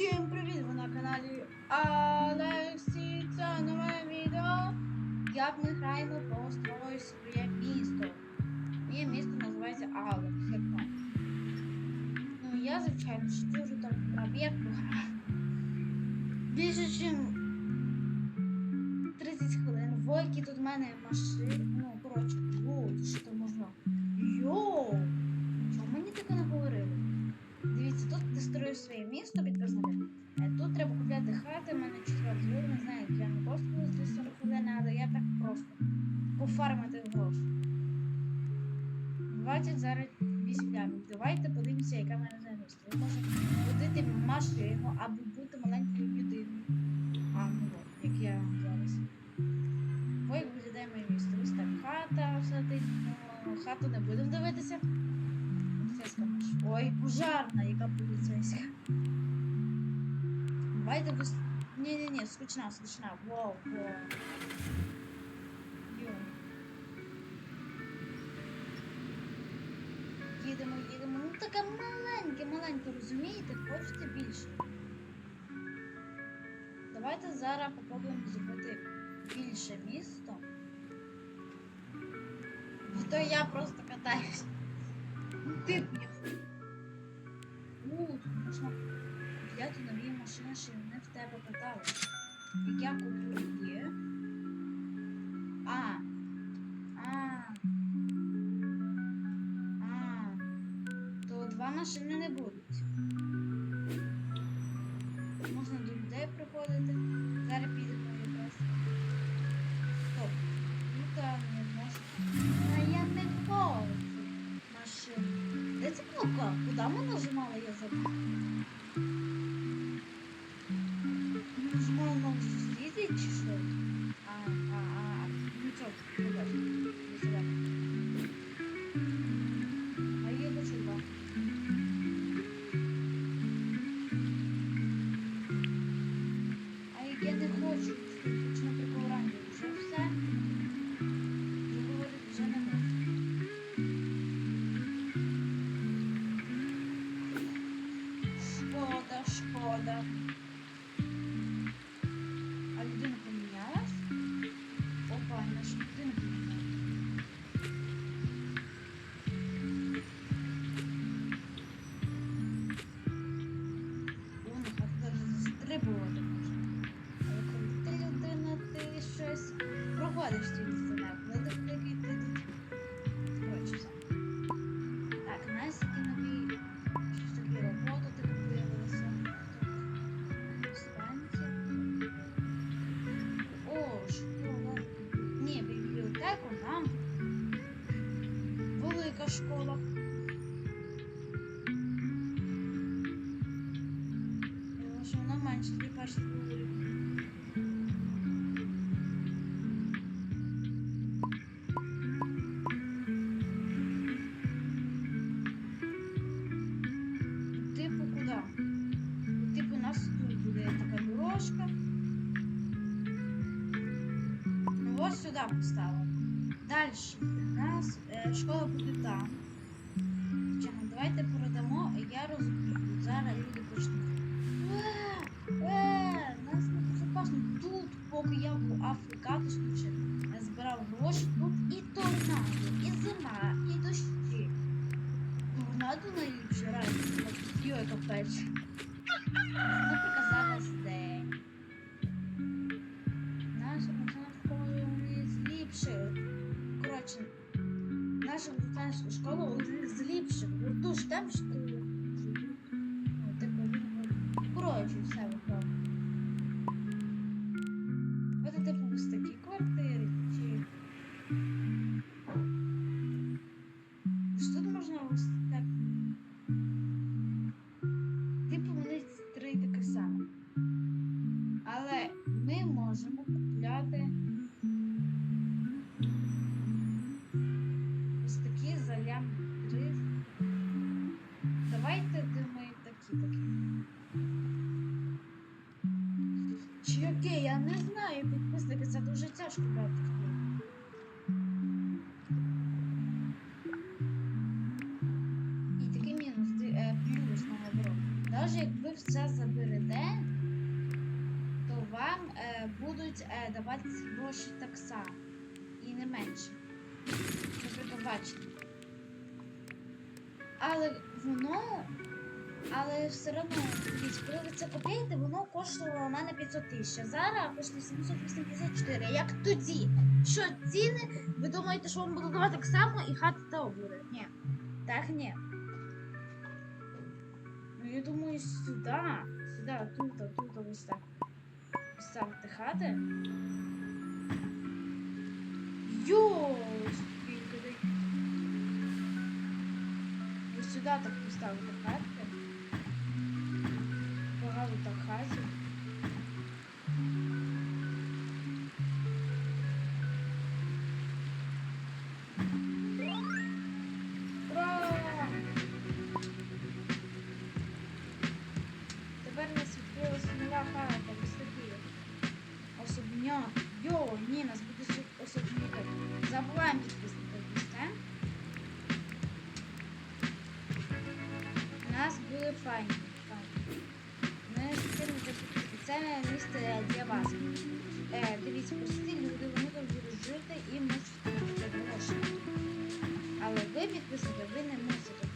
Всім привіт! Ви на каналі Алексій. Це нове відео. Як ми граємо построю своє місто. Моє місто Алекс. Ну я звичайно штурю там пробірку. Більше ніж 30 хвилин. Войки тут в мене машини. Ну, коротше, Давайте подивимося, яка в мене за місто. Ви можете водити машину або бути маленькою людиною. А, ну от, як я зараз. Ой, як виглядає моє місто. Ось так хата, все ну, хату не будемо дивитися. Ой, пожарна, яка поліцейська. Давайте без... Ні-ні-ні, скучна, скучна. Воу, воу. Йо. Їдемо, їдемо. Таке маленьке, маленьке, розумієте? Хочете більше. Давайте зараз попробуємо зробити більше місто. Бо то я просто катаюсь. Ну ти. У, тут можна купляти нові машини, що вони в тебе катали. Як я куплю є. А. 失礼。Проходиш ці ось сюди поставимо. Далі у нас е, школа буде там. Давайте продамо, я розумію. Зараз люди почнуть. Е, е, нас не безпечно. Тут, поки я був Африкатус, я збирав гроші, тут і торнадо, і зима, і дощі. Торнадо найліпше реально. Йой, капець. apologies. Е. Навіть якби ви все заберете, то вам е, будуть е, давати гроші так само. І не менше. Щоб ви побачите. Але воно. Але все одно, коли ви це купуєте, воно коштувало у мене 500 тисяч. Зараз коштує 784. Як тоді? Що ціни? Ви думаєте, що вам будуть давати так само і хати та буде? Ні. Так ні. Я думаю, сюди. Сюди, тут, тут, ось так. Ставити хати. Йоу, скільки. Ось сюди так поставити хатки. Дивіться, прості люди, вони там будуть жити і можуть гроші. Але ви, підписники, ви не мусите.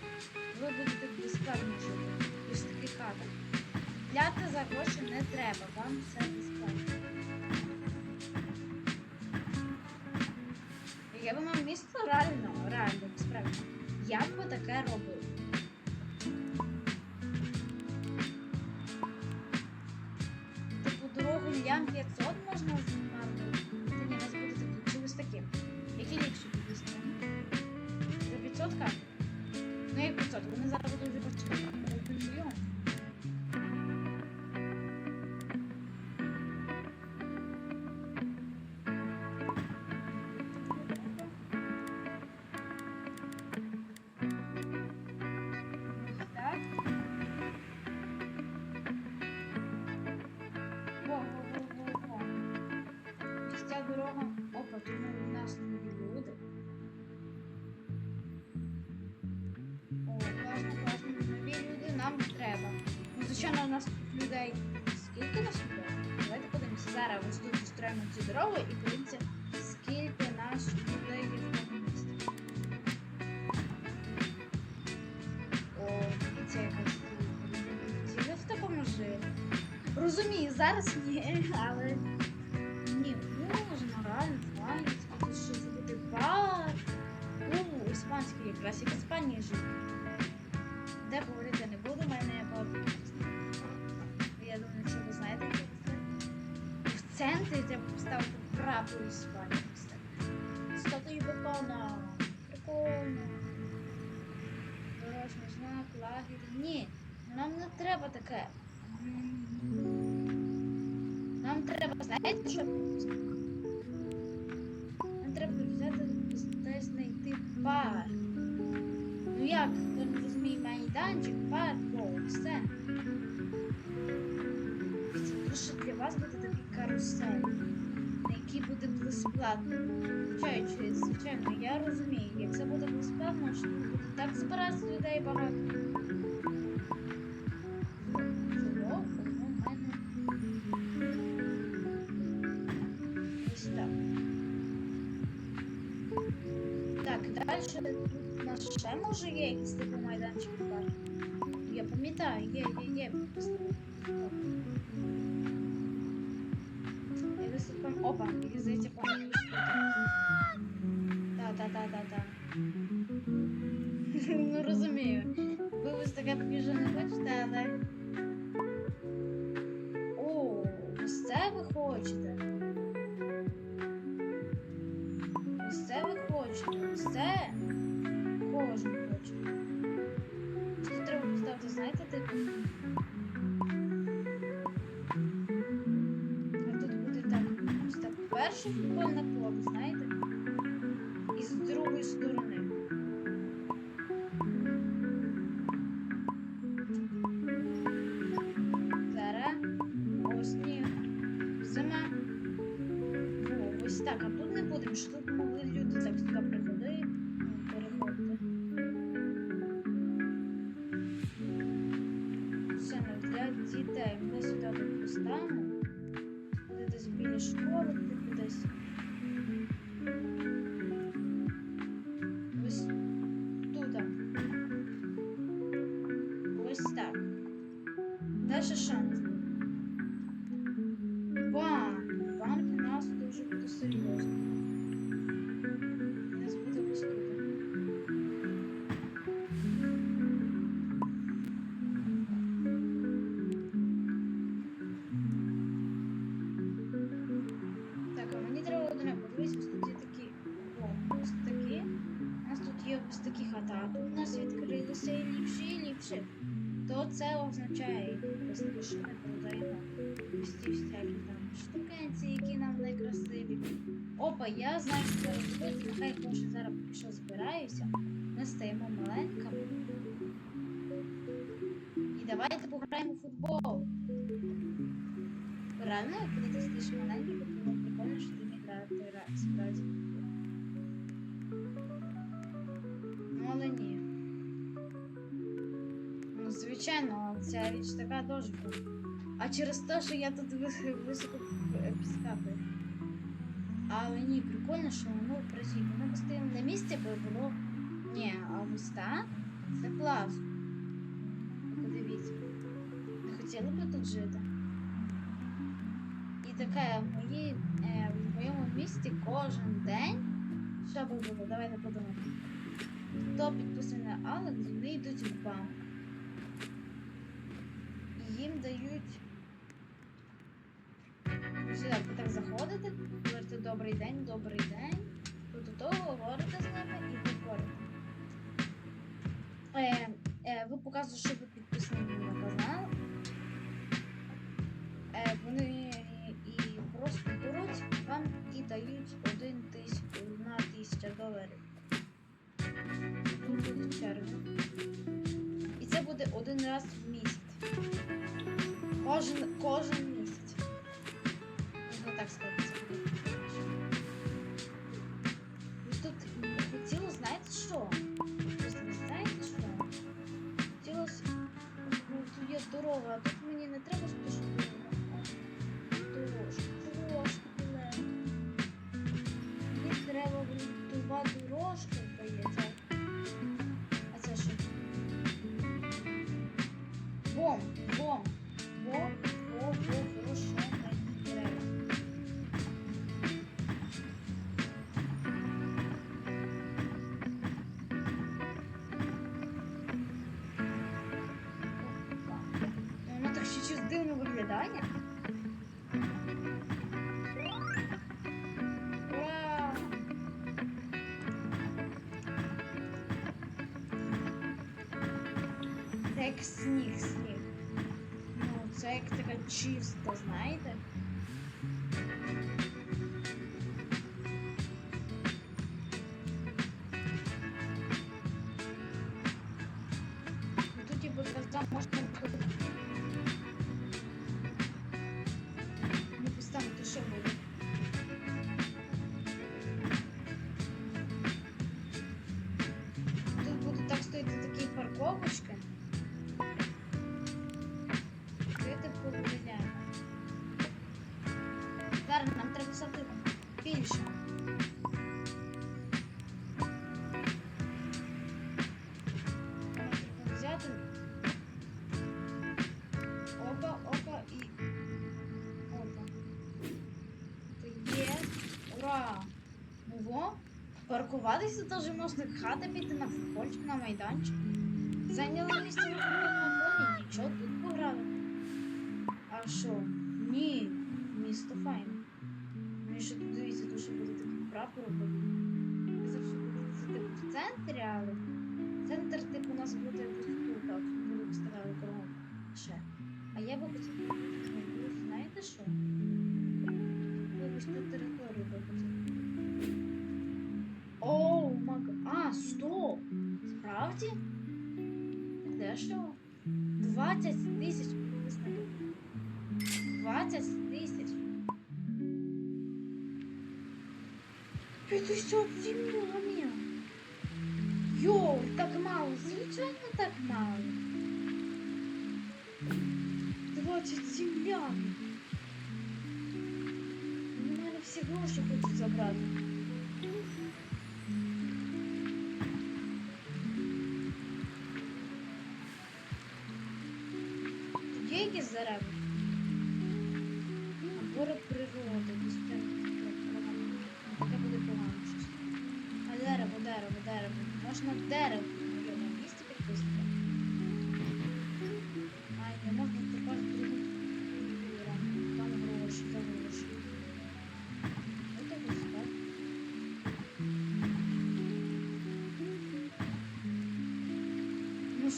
Ви будете безплатно жити. Ось такі хата. Купляти за гроші не треба, вам все безплатно. Я би мав місто реально, реально, справді. Я б таке робив. У нас нові люди. О, класно, класно. Нові люди нам треба. Ну, звичайно, у нас тут людей. Скільки нас людей? Давайте подивимося. Зараз ось тут зустроїмо цю дорогу і подивимося, скільки нас людей є в тому місті. О, дивіться, якась тут. В такому жили. Розумію, зараз ні, але ні, можна реально У, іспанський якраз як в Іспанії жити. Де говорити не буду, в мене багато. Я думаю, що ви знаєте, де це. В центрі треба поставити прапор Іспанії. Статую бетона. Прикольно. Дорожній знак, лагерь. Ні, нам не треба таке. Нам треба, знаєте, що? Парк. Ну як, хто не розуміє майданчик, парк, о, все. Тому для вас буде такий карусель, на який буде безплатно. Звичайно, звичайно, я розумію, як це буде безплатно, що буде так збиратися людей багато. Ну розумію. Ви ось таке поки не хочете, але. О, ось це ви хочете. Ліпші. То це означає, що ми продаємо ось всякі там штукенці, які нам не красиві. Опа, я знаю, що робити. Нехай може зараз поки що збираюся. Ми стаємо маленькими. І давайте пограємо в футбол. Реально, коли ти стаєш маленький, то було прикольно, що ти не грати ра- справді. Ну, але ні. Звичайно, ця річ така крута. А через те, що я тут вис- високо підскакую. Але ні, прикольно, що воно працює. Воно постійно на місці, бо було. Ні, а так. Це класно. Подивіться. Не хотіли б тут жити. І таке в, моїй, е, в моєму місті кожен день. Що би було? Давайте подумаємо. Хто підписаний на Алекс, вони йдуть в банк. Їм дають. Сюди ви так заходите, говорите добрий день, добрий день. До того говорите з ними і виходите. Е, е, ви показуєте, що ви підписані на канал. Е, вони і просто беруть вам і дають один тисяч, одна тисяча доларів. Тут буде черга. І це буде один раз в місяць. Кожен, кожен місяць. Можна так сказати. це тут хотіло, знаєте що? Просто не знаєте що? Хотілося, ну, тут є дорога, а тут мені не треба спішити Дорожку, дорожку біле. Мені треба грунтова дорожка, здається. А це що? Бом, як сніг, сніг. Ну, це як така чиста, знаєте? Ого! Паркуватися теж можна хати піти на футбольчик, на майданчик. Зайняли місце в футбольному полі, нічого, тут пограли. А що? Ні, місто файне. Ну і ще тут дивіться, тут ще буде такий прапор. Це все буде це типу в центрі, але центр типу у нас буде ось тут, а тут буде кругом. Ще. А я би хотіла, ну, знаєте що? Вибачте територію би хотіла. Дешево? 20 тисяч підписників. 20 тисяч. 57 мільйонів. Йоу, так мало, звичайно так мало. хочуть земляни. Вони в мене всі гроші хочуть забрати.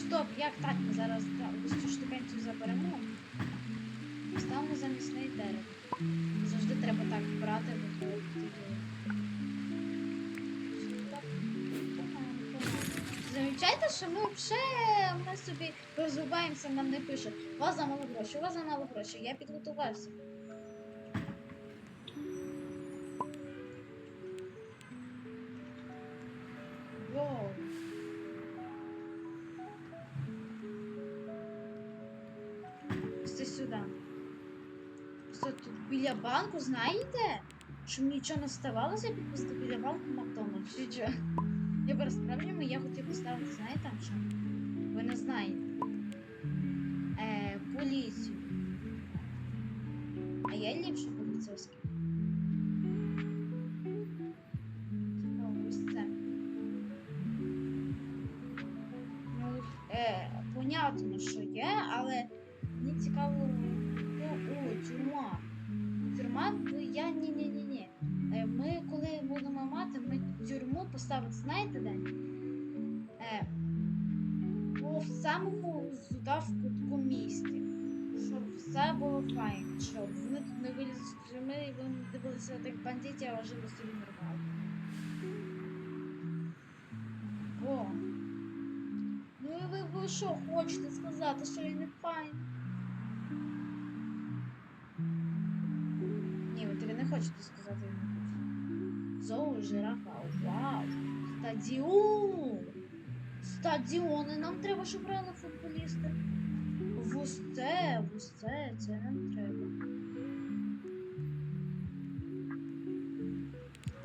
Стоп, як так? Ми зараз ось цю штукенцію заберемо. і Ставимо замісний дерево. Завжди треба так брати, погано. Замічайте, що ми вже ми собі розвиваємося, нам не пише. У вас замало грошей, у вас замало грошей. Я підготувався. Сюди. Ось тут біля банку, знаєте? Щоб нічого не ставалося, просто біля банку Макдональдс. Чи? Я по справжньому я хотів поставити, знаєте там що? Ви не знаєте. Е, поліцію. Самому сюди в кутку місті. Щоб все було файно. Щоб вони тут не вилізли з тюрми і вони дивилися тих бандитів, а жили собі нормально. О. Ну і ви, ви що хочете сказати, що я не файн? Ні, ви таки не хочете сказати. я не хочу. Зоу, жирафа, вау! Стадіон! Стадіони, нам треба, щоб грали футболісти. Вусте, вусте, це нам треба.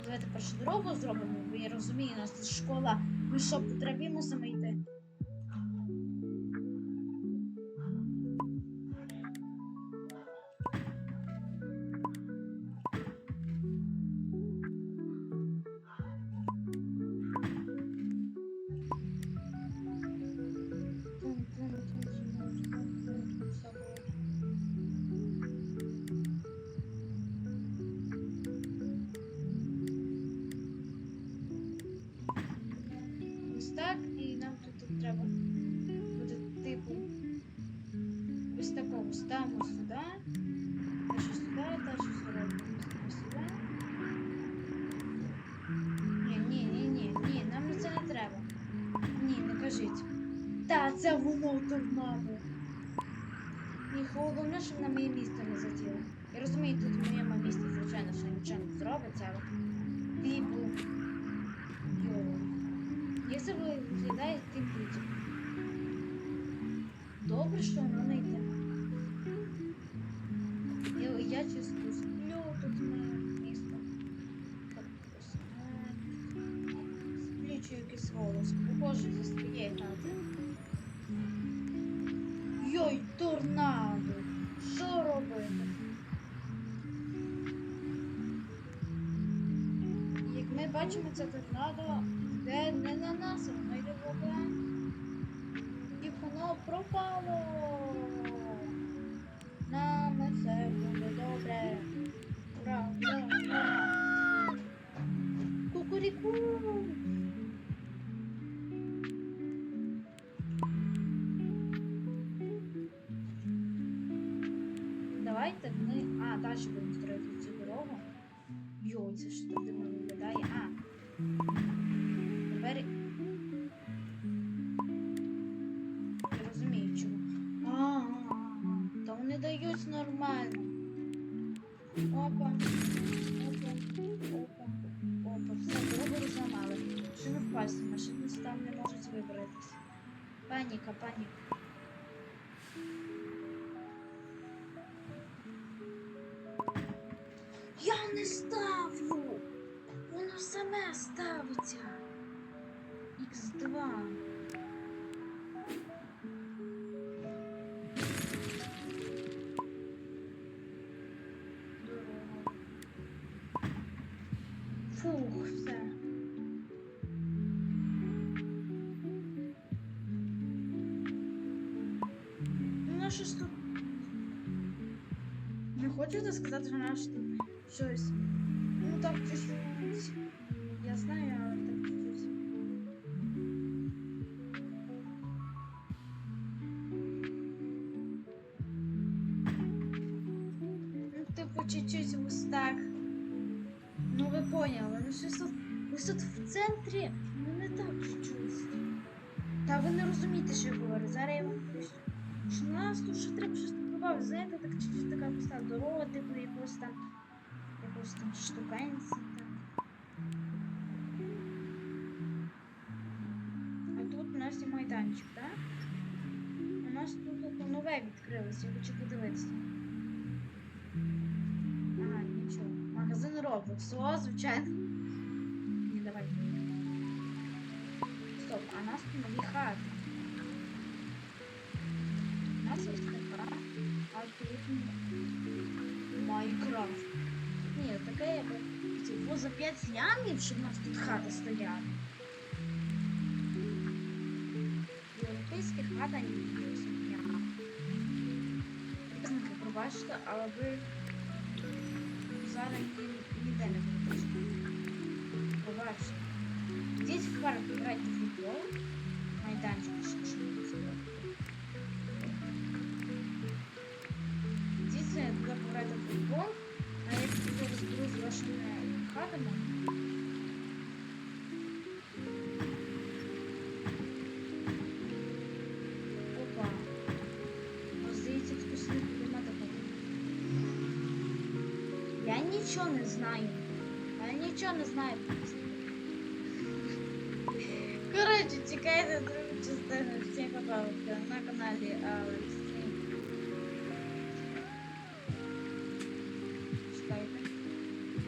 Давайте першу дорогу зробимо, бо я розумію, у нас тут школа. Ми що, потрапимо саме йти? Це воно торнадо. І головне, щоб на моє місце не затіло. Я розумію, тут в моєму місці, звичайно, що нічого не зробиться, але типу. Якщо Як це виглядає тим людям? Добре, що воно не йде. Бачимо, це торнадо йде не на нас, воно йде в. І воно пропало. Нам все буде добре. Ура, ура. Кукуріку. Давайте ми. А, далі будемо щось нормальне. Опа, опа, опа, опа. Все, дорогу розламали. Що не впасти, там не можуть вибратися. Паніка, паніка. Я не ставлю! Воно саме ставиться. Х2. Ну, на. Не хочете сказати, що наш тут щось. Ну так чуть-чуть. Я знаю, але так чуть-чуть. Ну, типу, чуть-чуть ось так. Ну ви поняли, ну щось тут. Ось тут в центрі, ну не так чуть-чуть. Та ви не розумієте, що я говорю. Зараз я вам поясню. Добавити. Знаєте, так чуть-чуть така проста дорога, типу якось там, якось там штуканці там. А тут у нас є майданчик, так? У нас тут нове відкрилося, я хочу подивитися. Ага, нічого. Магазин Roblox. О, звичайно. Ні, давай. Стоп, а нас тут нові хати. У нас ось а Майнкрафт. Ні, таке якби типу за 5 лямів, щоб у нас тут хата стояла. Європейська хата не є сім'я. Підписники, пробачте, але ви зараз ніде не будете. Пробачте. нічого не знаю. Я нічого не знаю. Коротше, чекайте другу частину. Всім пожалуйста, на каналі Алекс. Чекайте.